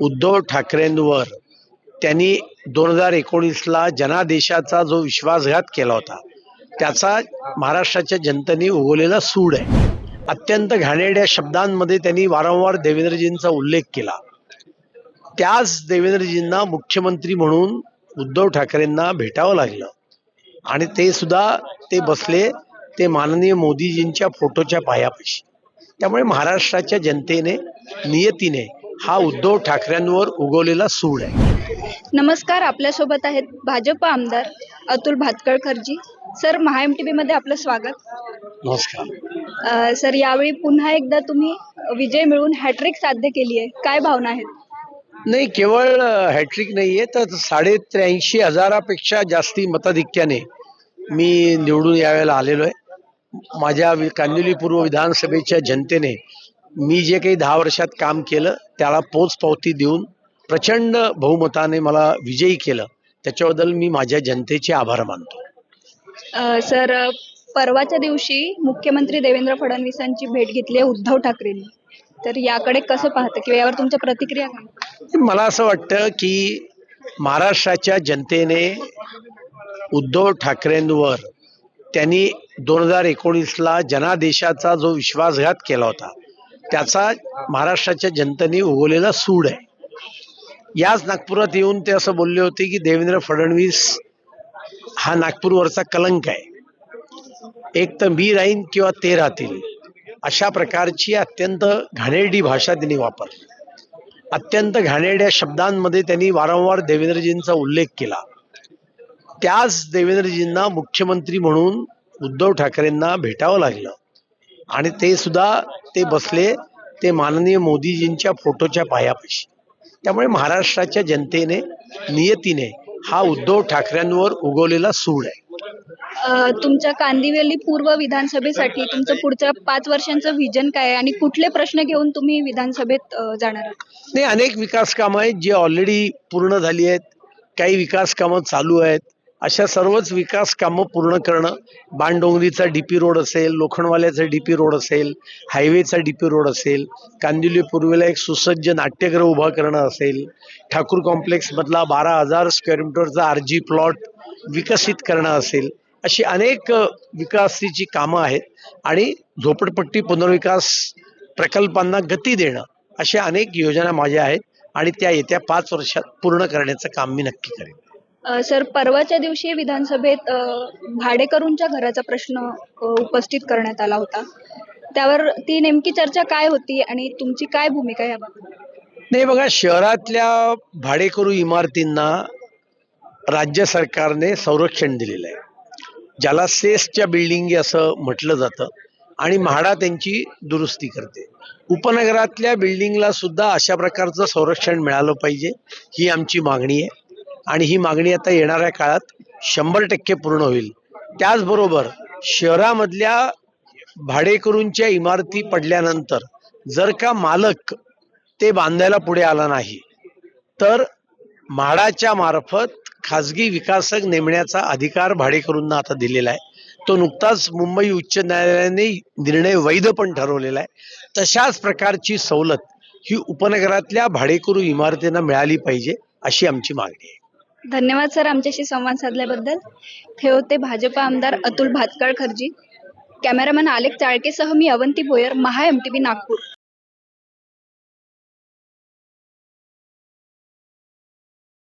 उद्धव ठाकरेंवर त्यांनी दोन हजार एकोणीसला जनादेशाचा जो विश्वासघात केला होता त्याचा महाराष्ट्राच्या जनतेने उगवलेला सूड आहे. अत्यंत घाणेरड्या शब्दांमध्ये त्यांनी वारंवार देवेंद्रजींचा उल्लेख केला. त्याच देवेंद्रजींना मुख्यमंत्री म्हणून उद्धव ठाकरेंना भेटावं लागलं. आणि ते सुद्धा ते बसले ते माननीय मोदीजींच्या फोटोच्या पायापाशी. त्यामुळे महाराष्ट्राच्या जनतेने नियतीने हा उद्धव ठाकरेंवर उगवलेला सूड आहे. नमस्कार आपल्यासोबत आहेत भाजप आमदार अतुल भातकळकरजी. सर महा एम टी मध्ये आपलं स्वागत. नमस्कार. सर यावेळी पुन्हा एकदा तुम्ही विजय मिळवून हॅट्रिक साध्य केली आहे काय भावना आहेत? नाही केवळ हॅट्रिक नाहीये तर साडे त्र्याऐंशी हजारापेक्षा जास्ती मताधिक्याने मी निवडून यावेळेला आलेलो आहे. माझ्या कांदिवली पूर्व विधानसभेच्या जनतेने मी जे काही दहा वर्षात काम केलं त्याला पोचपावती देऊन प्रचंड बहुमताने मला विजयी केलं. त्याच्याबद्दल मी माझ्या जनतेचे आभार मानतो. सर परवाच्या दिवशी मुख्यमंत्री देवेंद्र फडणवीसांची भेट घेतली आहे उद्धव ठाकरेंनी. तर याकडे कसं पाहतं किंवा यावर तुमच्या प्रतिक्रिया काय? मला असं वाटतं की महाराष्ट्राच्या जनतेने उद्धव ठाकरेंवर त्यांनी दोन हजार एकोणीसला जनादेशाचा जो विश्वासघात केला होता त्याचा महाराष्ट्राच्या जनतेने उगवलेला सूड आहे. याच नागपुरात येऊन ते असं बोलले होते की देवेंद्र फडणवीस हा नागपूरवरचा कलंक आहे. एक तर मी राहीन किंवा ते राहतील. अशा प्रकारची अत्यंत घाणेरडी भाषा त्यांनी वापरली. अत्यंत घाणेरड्या शब्दांमध्ये त्यांनी वारंवार देवेंद्रजींचा उल्लेख केला. त्याच देवेंद्रजींना मुख्यमंत्री म्हणून उद्धव ठाकरेंना भेटावं लागलं. आणि ते सुद्धा ते बसले ते माननीय मोदीजींच्या फोटोच्या पायापाशी. त्यामुळे महाराष्ट्राच्या जनतेने नियतीने हा उद्धव ठाकरेंवर उगवलेला सूड आहे. तुमच्या कांदिवली पूर्व विधानसभेसाठी तुमचं पुढच्या पाच वर्षांचं व्हिजन काय आहे? आणि कुठले प्रश्न घेऊन तुम्ही विधानसभेत जाणार आहात? नाही अनेक विकास कामं आहेत जी ऑलरेडी पूर्ण झाली आहेत. काही विकास कामं चालू आहेत. अशा सर्वच विकास कामं पूर्ण करणं. बाणडोंगरीचा डी पी रोड असेल लोखंडवाल्याचा डी पी रोड असेल हायवेचा डी पी रोड असेल कांदिवली पूर्वेला एक सुसज्ज नाट्यगृह उभा करणं असेल ठाकूर कॉम्प्लेक्समधला बारा हजार स्क्वेअर मीटरचा आर जी प्लॉट विकसित करणं असेल अशी अनेक विकासाची कामं आहेत. आणि झोपडपट्टी पुनर्विकास प्रकल्पांना गती देणं अशा अनेक योजना माझ्या आहेत आणि त्या येत्या पाच वर्षात पूर्ण करण्याचं काम मी नक्की करेन. सर परवाच्या दिवशी विधानसभेत भाडेकरूंच्या घराचा प्रश्न उपस्थित करण्यात आला होता. त्यावर ती नेमकी चर्चा काय होती आणि तुमची काय भूमिका याबाबत? नाही बघा शहरातल्या भाडेकरू इमारतींना राज्य सरकारने संरक्षण दिलेलं आहे. ज्याला सेसच्या बिल्डिंगी असं म्हटलं जातं आणि म्हाडा त्यांची दुरुस्ती करते. उपनगरातल्या बिल्डिंगला सुद्धा अशा प्रकारचं संरक्षण मिळालं पाहिजे ही आमची मागणी आहे. आणि ही मागणी आता येणाऱ्या काळात शंभर टक्के पूर्ण होईल. त्याचबरोबर शहरामधल्या भाडेकरूंच्या इमारती पडल्यानंतर जर का मालक ते बांधायला पुढे आला नाही तर म्हाडाच्या मार्फत खाजगी विकासक नेमण्याचा अधिकार भाडेकरूंना आता दिलेला आहे. तो नुकताच मुंबई उच्च न्यायालयाने निर्णय वैध पण ठरवलेला आहे. तशाच प्रकारची सवलत ही उपनगरातल्या भाडेकरू इमारतींना मिळाली पाहिजे अशी आमची मागणी आहे. धन्यवाद सर आमच्याशी संवाद साधल्याबद्दल. हे होते भाजप आमदार अतुल भातकळखरजी कॅमेरामॅन आलेख चाळकेसह मी अवंती भोयर महा एम टी नागपूर.